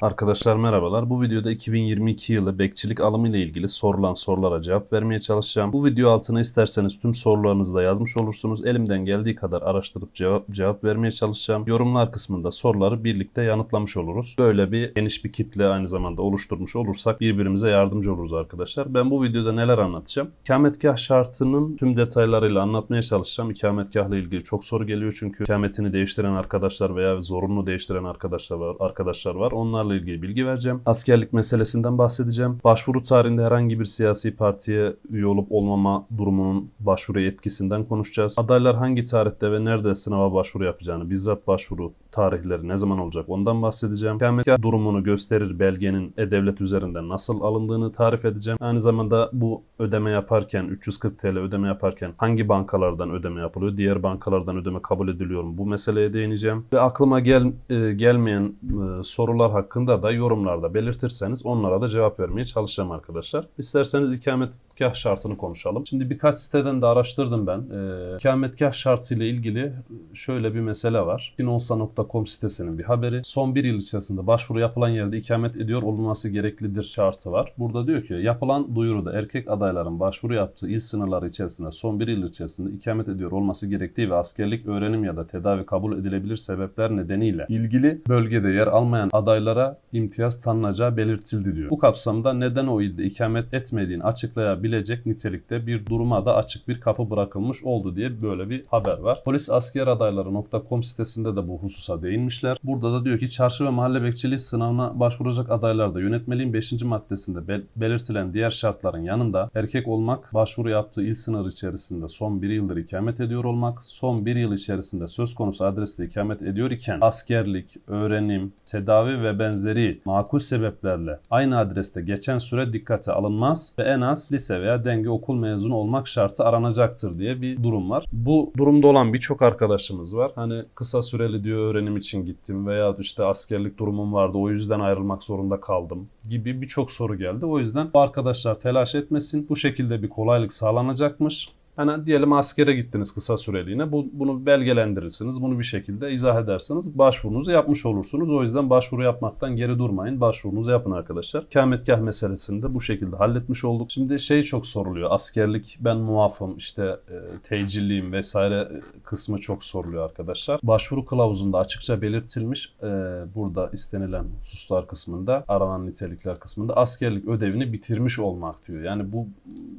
Arkadaşlar merhabalar. Bu videoda 2022 yılı bekçilik alımı ile ilgili sorulan sorulara cevap vermeye çalışacağım. Bu video altına isterseniz tüm sorularınızı da yazmış olursunuz. Elimden geldiği kadar araştırıp cevap cevap vermeye çalışacağım. Yorumlar kısmında soruları birlikte yanıtlamış oluruz. Böyle bir geniş bir kitle aynı zamanda oluşturmuş olursak birbirimize yardımcı oluruz arkadaşlar. Ben bu videoda neler anlatacağım? İkametgah şartının tüm detaylarıyla anlatmaya çalışacağım. İkametgahla ilgili çok soru geliyor çünkü ikametini değiştiren arkadaşlar veya zorunlu değiştiren arkadaşlar var. Arkadaşlar var. Onlarla ilgili bilgi vereceğim. Askerlik meselesinden bahsedeceğim. Başvuru tarihinde herhangi bir siyasi partiye üye olup olmama durumunun başvuru etkisinden konuşacağız. Adaylar hangi tarihte ve nerede sınava başvuru yapacağını, bizzat başvuru tarihleri ne zaman olacak ondan bahsedeceğim. İkametgah durumunu gösterir belgenin e-devlet üzerinden nasıl alındığını tarif edeceğim. Aynı zamanda bu ödeme yaparken 340 TL ödeme yaparken hangi bankalardan ödeme yapılıyor? Diğer bankalardan ödeme kabul ediliyor mu? Bu meseleye değineceğim. Ve aklıma gel, e, gelmeyen e, sorular hakkında da yorumlarda belirtirseniz onlara da cevap vermeye çalışacağım arkadaşlar. İsterseniz ikametgah şartını konuşalım. Şimdi birkaç siteden de araştırdım ben. E, ikametgah şartı ile ilgili şöyle bir mesele var. Finonsa.com sitesinin bir haberi. Son bir yıl içerisinde başvuru yapılan yerde ikamet ediyor olunması gereklidir şartı var. Burada diyor ki yapılan duyuruda erkek adayların başvuru yaptığı il sınırları içerisinde son bir yıl içerisinde ikamet ediyor olması gerektiği ve askerlik öğrenim ya da tedavi kabul edilebilir sebepler nedeniyle ilgili bölgede yer almayan adaylara imtiyaz tanınacağı belirtildi diyor. Bu kapsamda neden o ilde ikamet etmediğini açıklayabilecek nitelikte bir duruma da açık bir kapı bırakılmış oldu diye böyle bir haber var. Polis asker adayları.com sitesinde de bu hususa değinmişler. Burada da diyor ki çarşı ve mahalle bekçiliği sınavına başvuracak adaylarda yönetmeliğin 5. maddesinde bel- belirtilen diğer şartların yanında erkek olmak, başvuru yaptığı il sınırı içerisinde son bir yıldır ikamet ediyor olmak, son bir yıl içerisinde söz konusu adreste ikamet ediyor iken askerlik, öğrenim, tedavi ve benzeri makul sebeplerle aynı adreste geçen süre dikkate alınmaz ve en az lise veya denge okul mezunu olmak şartı aranacaktır diye bir durum var. Bu durumda olan birçok arkadaşımız var. Hani kısa süreli diyor öğrenim için gittim veya işte askerlik durumum vardı o yüzden ayrılmak zorunda kaldım gibi birçok soru geldi. O yüzden bu arkadaşlar telaş etmesin. Bu şekilde bir kolaylık sağlanacakmış. Hani diyelim askere gittiniz kısa süreliğine. Bu, bunu belgelendirirsiniz. Bunu bir şekilde izah edersiniz. Başvurunuzu yapmış olursunuz. O yüzden başvuru yapmaktan geri durmayın. Başvurunuzu yapın arkadaşlar. Kametgah meselesini de bu şekilde halletmiş olduk. Şimdi şey çok soruluyor. Askerlik ben muafım işte e, tecilliyim vesaire e, kısmı çok soruluyor arkadaşlar. Başvuru kılavuzunda açıkça belirtilmiş. e, burada istenilen hususlar kısmında aranan nitelikler kısmında askerlik ödevini bitirmiş olmak diyor. Yani bu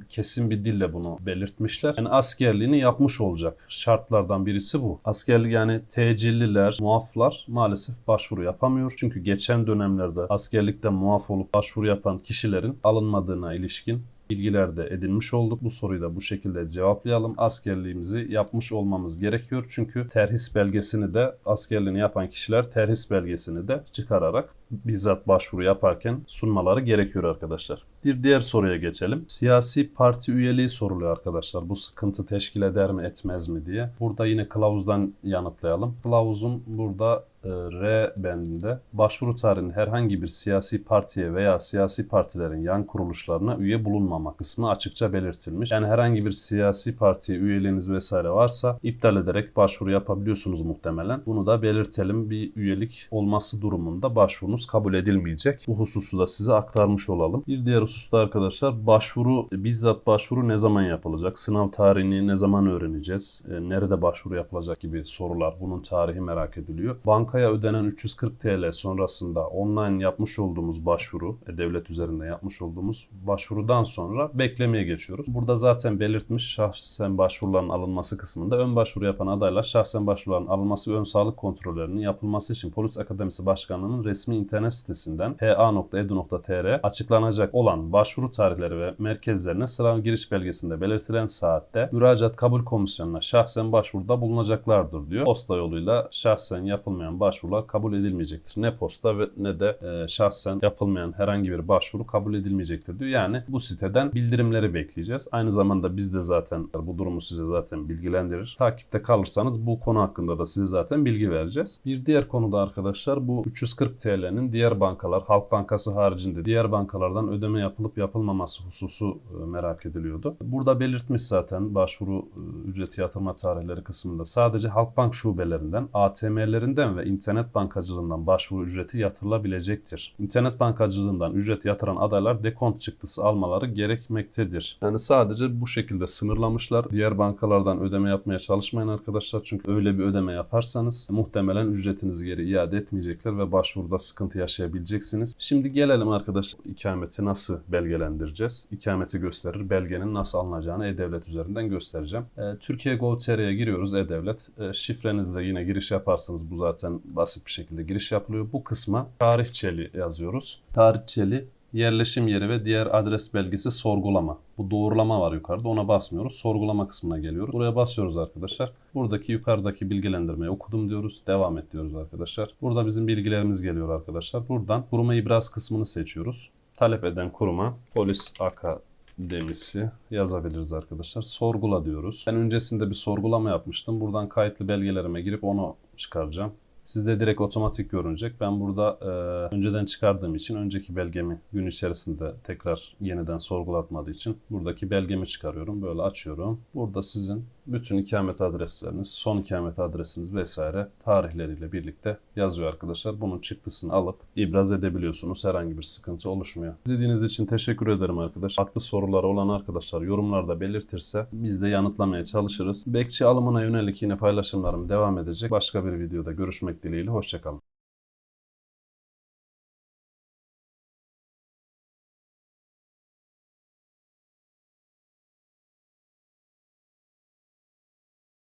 kesin bir dille bunu belirtmişler. Yani askerliğini yapmış olacak. Şartlardan birisi bu. Askerlik yani tecilliler, muaflar maalesef başvuru yapamıyor. Çünkü geçen dönemlerde askerlikte muaf olup başvuru yapan kişilerin alınmadığına ilişkin bilgiler de edinmiş olduk. Bu soruyu da bu şekilde cevaplayalım. Askerliğimizi yapmış olmamız gerekiyor. Çünkü terhis belgesini de askerliğini yapan kişiler terhis belgesini de çıkararak bizzat başvuru yaparken sunmaları gerekiyor arkadaşlar. Bir diğer soruya geçelim. Siyasi parti üyeliği soruluyor arkadaşlar. Bu sıkıntı teşkil eder mi etmez mi diye. Burada yine kılavuzdan yanıtlayalım. Kılavuzun burada e, R bendinde başvuru tarihinde herhangi bir siyasi partiye veya siyasi partilerin yan kuruluşlarına üye bulunmama kısmı açıkça belirtilmiş. Yani herhangi bir siyasi partiye üyeliğiniz vesaire varsa iptal ederek başvuru yapabiliyorsunuz muhtemelen. Bunu da belirtelim. Bir üyelik olması durumunda başvurunuz kabul edilmeyecek. Bu hususu da size aktarmış olalım. Bir diğer hususta arkadaşlar başvuru bizzat başvuru ne zaman yapılacak? Sınav tarihini ne zaman öğreneceğiz? E, nerede başvuru yapılacak gibi sorular. Bunun tarihi merak ediliyor. Bankaya ödenen 340 TL sonrasında online yapmış olduğumuz başvuru, e, devlet üzerinde yapmış olduğumuz başvurudan sonra beklemeye geçiyoruz. Burada zaten belirtmiş şahsen başvuruların alınması kısmında ön başvuru yapan adaylar şahsen başvuruların alınması ve ön sağlık kontrollerinin yapılması için Polis Akademisi Başkanlığı'nın resmi internet sitesinden pa.edu.tr açıklanacak olan başvuru tarihleri ve merkezlerine sınav giriş belgesinde belirtilen saatte müracaat kabul komisyonuna şahsen başvuruda bulunacaklardır diyor. Posta yoluyla şahsen yapılmayan başvurular kabul edilmeyecektir. Ne posta ve ne de e, şahsen yapılmayan herhangi bir başvuru kabul edilmeyecektir diyor. Yani bu siteden bildirimleri bekleyeceğiz. Aynı zamanda biz de zaten bu durumu size zaten bilgilendirir. Takipte kalırsanız bu konu hakkında da size zaten bilgi vereceğiz. Bir diğer konuda arkadaşlar bu 340 TL'nin ödemenin diğer bankalar, Halk Bankası haricinde diğer bankalardan ödeme yapılıp yapılmaması hususu e, merak ediliyordu. Burada belirtmiş zaten başvuru e, ücreti yatırma tarihleri kısmında sadece Halkbank şubelerinden, ATM'lerinden ve internet bankacılığından başvuru ücreti yatırılabilecektir. İnternet bankacılığından ücret yatıran adaylar dekont çıktısı almaları gerekmektedir. Yani sadece bu şekilde sınırlamışlar. Diğer bankalardan ödeme yapmaya çalışmayın arkadaşlar. Çünkü öyle bir ödeme yaparsanız muhtemelen ücretinizi geri iade etmeyecekler ve başvuruda sıkıntı yaşayabileceksiniz. Şimdi gelelim arkadaşlar ikameti nasıl belgelendireceğiz? İkameti gösterir. Belgenin nasıl alınacağını E-Devlet üzerinden göstereceğim. E, Türkiye Gov.tr'ye giriyoruz E-Devlet. E, şifrenizle yine giriş yaparsınız. Bu zaten basit bir şekilde giriş yapılıyor. Bu kısma tarihçeli yazıyoruz. Tarihçeli yerleşim yeri ve diğer adres belgesi sorgulama. Bu doğrulama var yukarıda ona basmıyoruz. Sorgulama kısmına geliyoruz. Buraya basıyoruz arkadaşlar. Buradaki yukarıdaki bilgilendirmeyi okudum diyoruz. Devam et diyoruz arkadaşlar. Burada bizim bilgilerimiz geliyor arkadaşlar. Buradan kuruma ibraz kısmını seçiyoruz. Talep eden kuruma polis akademisi yazabiliriz arkadaşlar. Sorgula diyoruz. Ben öncesinde bir sorgulama yapmıştım. Buradan kayıtlı belgelerime girip onu çıkaracağım. Sizde direkt otomatik görünecek. Ben burada e, önceden çıkardığım için önceki belgemi gün içerisinde tekrar yeniden sorgulatmadığı için buradaki belgemi çıkarıyorum. Böyle açıyorum. Burada sizin bütün ikamet adresleriniz, son ikamet adresiniz vesaire tarihleriyle birlikte yazıyor arkadaşlar. Bunun çıktısını alıp ibraz edebiliyorsunuz. Herhangi bir sıkıntı oluşmuyor. İzlediğiniz için teşekkür ederim arkadaşlar. Farklı soruları olan arkadaşlar yorumlarda belirtirse biz de yanıtlamaya çalışırız. Bekçi alımına yönelik yine paylaşımlarım devam edecek. Başka bir videoda görüşmek dileğiyle. Hoşçakalın.